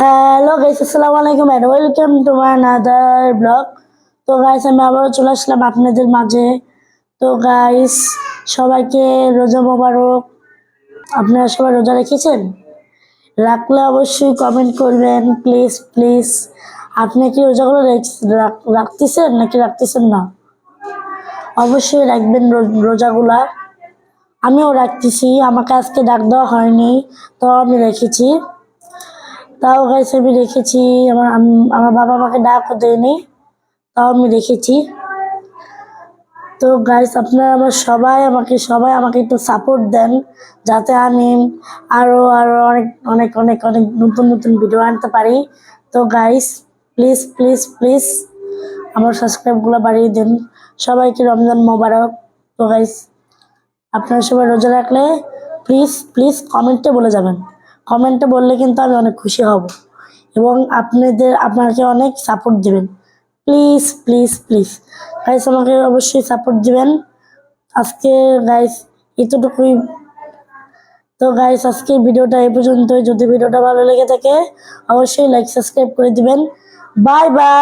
Hello guys আসসালামু আলাইকুম and welcome to my another blog তো গাইস আমি আবারও চলে আসলাম আপনাদের মাঝে। তো গাইস সবাইকে রোজা মোবারক। আপনারা সবাই রোজা রেখেছেন? রাখলে অবশ্যই কমেন্ট করবেন প্লিজ প্লিজ আপনি কি রোজাগুলো রেখ- রাখ- রাখতেছেন নাকি রাখতেছেন না? অবশ্যই রাখবেন রোজাগুলা। আমিও রাখতেছি, আমাকে আজকে ডাক দেওয়া হয়নি, তো আমি রেখেছি। তাও গাইছে, আমি রেখেছি আমার আমার বাবা আমাকে ডাকও দেয়নি, তাও আমি রেখেছি তো গাইস, আপনারা আমার সবাই আমাকে সবাই আমাকে একটু সাপোর্ট দেন, যাতে আমি আরও আরও অনেক অনেক অনেক অনেক নতুন নতুন ভিডিও আনতে পারি। তো গাইস প্লিজ প্লিজ প্লিজ আমার সাবস্ক্রাইবগুলো বাড়িয়ে দিন। সবাইকে রমজান মোবারক। তো গাইস, আপনারা সবাই রোজা রাখলে প্লিজ প্লিজ কমেন্টে বলে যাবেন। কমেন্টে বললে কিন্তু আমি অনেক খুশি হব। এবং আপনাদের, আপনাকে অনেক সাপোর্ট দেবেন। প্লিজ প্লিজ প্লিজ গাইস আমাকে অবশ্যই সাপোর্ট দেবেন। আজকে গাইস এতটুকুই। তো গাইস আজকে ভিডিওটা এ পর্যন্তই। যদি ভিডিওটা ভালো লেগে থাকে, অবশ্যই লাইক সাবস্ক্রাইব করে দিবেন। Bye bye